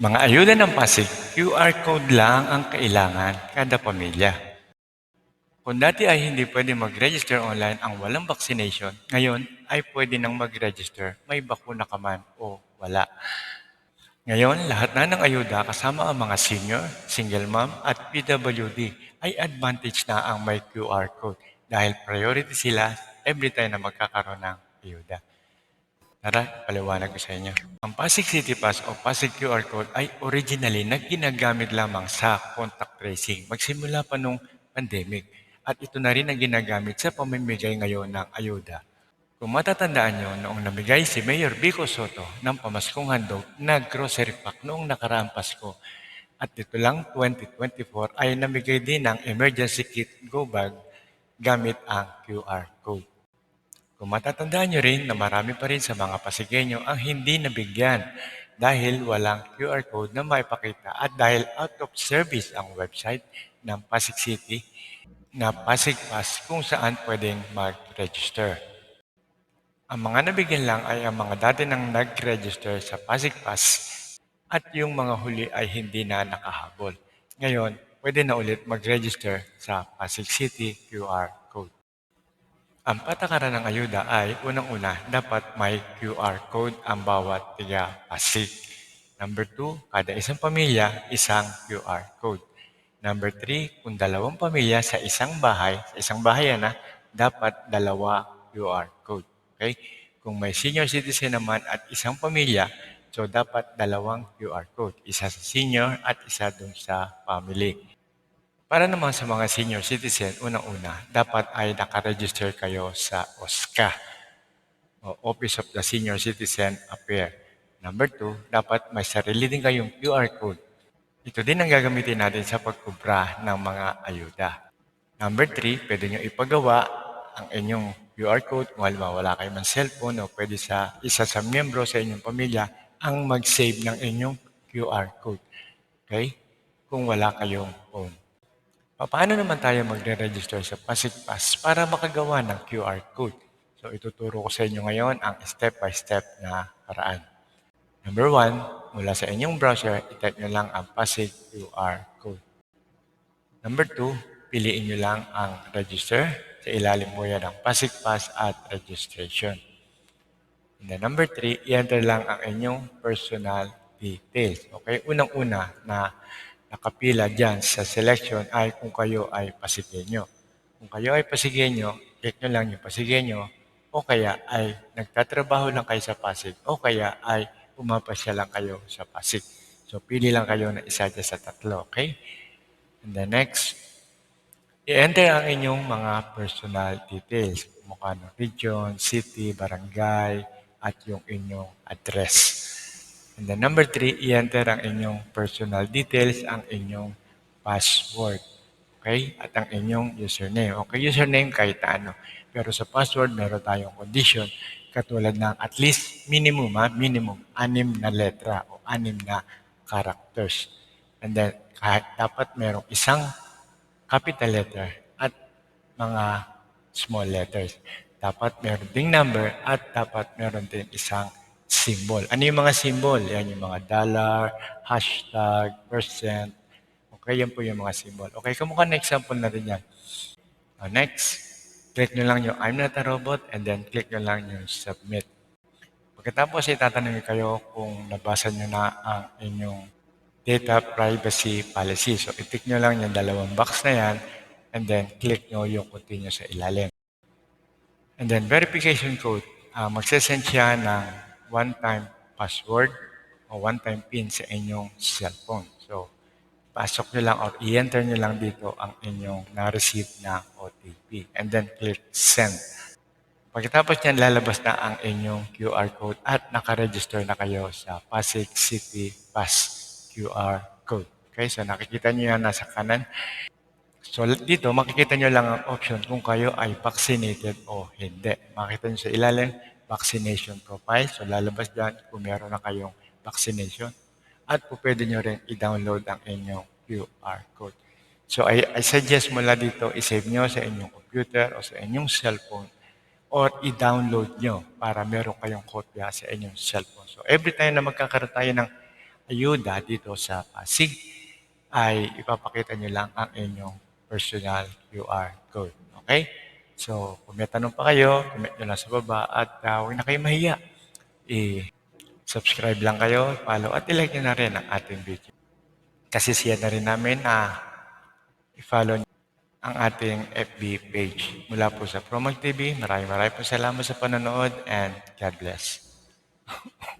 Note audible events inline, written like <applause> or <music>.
Mga ayuda ng Pasig, QR code lang ang kailangan kada pamilya. Kung dati ay hindi pwede mag-register online ang walang vaccination, ngayon ay pwede nang mag-register may bakuna ka man o wala. Ngayon, lahat na ng ayuda kasama ang mga senior, single mom at PWD ay advantage na ang may QR code dahil priority sila every time na magkakaroon ng ayuda. Tara, paliwanag ko sa inyo. Ang Pasig City Pass o Pasig QR Code ay originally na ginagamit lamang sa contact tracing magsimula pa nung pandemic. At ito na rin ang ginagamit sa pamimigay ngayon ng ayuda. Kung matatandaan nyo, noong namigay si Mayor Vico Soto ng pamaskong handog na grocery pack noong nakaraang Pasko. At dito lang 2024 ay namigay din ng emergency kit go bag gamit ang QR code. Kung matatandaan nyo rin na marami pa rin sa mga Pasigueño ang hindi nabigyan dahil walang QR code na maipakita at dahil out of service ang website ng Pasig City na Pasig Pass kung saan pwedeng mag-register. Ang mga nabigyan lang ay ang mga dati nang nag-register sa Pasig Pass at yung mga huli ay hindi na nakahabol. Ngayon, pwede na ulit mag-register sa Pasig City QR code. Ang patakaran ng ayuda ay unang-una, dapat may QR code ang bawat tiga Pasig. Number two, kada isang pamilya, isang QR code. Number three, kung dalawang pamilya sa isang bahay, sa isang bahay yan, ah, dapat dalawa QR code. Okay? Kung may senior citizen naman at isang pamilya, so dapat dalawang QR code. Isa sa senior at isa dun sa family. Para naman sa mga senior citizen, unang-una, dapat ay nakaregister kayo sa OSCA Office of the Senior Citizen Affairs. Number two, dapat may sarili din kayong QR code. Ito din ang gagamitin natin sa pagkubra ng mga ayuda. Number three, pwede nyo ipagawa ang inyong QR code kung halimbawa wala kayong man cellphone o pwede sa isa sa miyembro sa inyong pamilya ang mag-save ng inyong QR code. Okay? Kung wala kayong phone. Paano naman tayo magre-register sa Pasig Pass para makagawa ng QR code? So ituturo ko sa inyo ngayon ang step-by-step na paraan. Number one, mula sa inyong browser, itype nyo lang ang Pasig QR code. Number two, piliin nyo lang ang register. Sa ilalim mo yan ang Pasig Pass at registration. And then number three, i-enter lang ang inyong personal details. Okay, unang-una na nakapila dyan sa selection ay kung kayo ay Pasigueño. Kung kayo ay Pasigueño, click nyo lang yung Pasigueño o kaya ay nagtatrabaho lang kayo sa Pasig o kaya ay pumapasya lang kayo sa Pasig. So, pili lang kayo na isa dyan sa tatlo, okay? And then next, i-enter ang inyong mga personal details. Mukha ng region, city, barangay, at yung inyong address. And then number three, i-enter ang inyong personal details, ang inyong password. Okay? At ang inyong username. Okay, username kahit ano. Pero sa password, meron tayong condition katulad ng at least minimum, ha? minimum, anim na letra o anim na characters. And then, kahit dapat merong isang capital letter at mga small letters. Dapat meron ding number at dapat meron din isang symbol. Ano yung mga symbol? Yan yung mga dollar, hashtag, percent. Okay, yan po yung mga symbol. Okay, kamukha na example na rin yan. Uh, next, click nyo lang yung I'm not a robot and then click nyo lang yung submit. Pagkatapos, itatanong kayo kung nabasa nyo na ang inyong data privacy policy. So, i-tick nyo lang yung dalawang box na yan and then click nyo yung continue sa ilalim. And then verification code, uh, magsasend siya ng one-time password o one-time PIN sa inyong cellphone. So, pasok nyo lang or i-enter nyo lang dito ang inyong na-receive na OTP. And then click send. Pagkatapos niyan, lalabas na ang inyong QR code at nakaregister na kayo sa Pasig City Pass QR code. Okay, so nakikita nyo yan nasa kanan. So dito, makikita nyo lang ang option kung kayo ay vaccinated o hindi. Makikita nyo sa ilalim, vaccination profile. So lalabas dyan kung meron na kayong vaccination. At po pwede nyo rin i-download ang inyong QR code. So I, I suggest mula dito, i-save nyo sa inyong computer o sa inyong cellphone or i-download nyo para meron kayong kopya sa inyong cellphone. So every time na magkakaroon tayo ng ayuda dito sa Pasig, ay ipapakita nyo lang ang inyong personal QR code. Okay? So, kung may tanong pa kayo, comment nyo lang sa baba at uh, huwag na kayo mahiya. I-subscribe lang kayo, follow at ilike nyo na rin ang ating video. Kasi siya na rin namin na i-follow ang ating FB page. Mula po sa Promag TV, maraming maraming po salamat sa panonood and God bless. <laughs>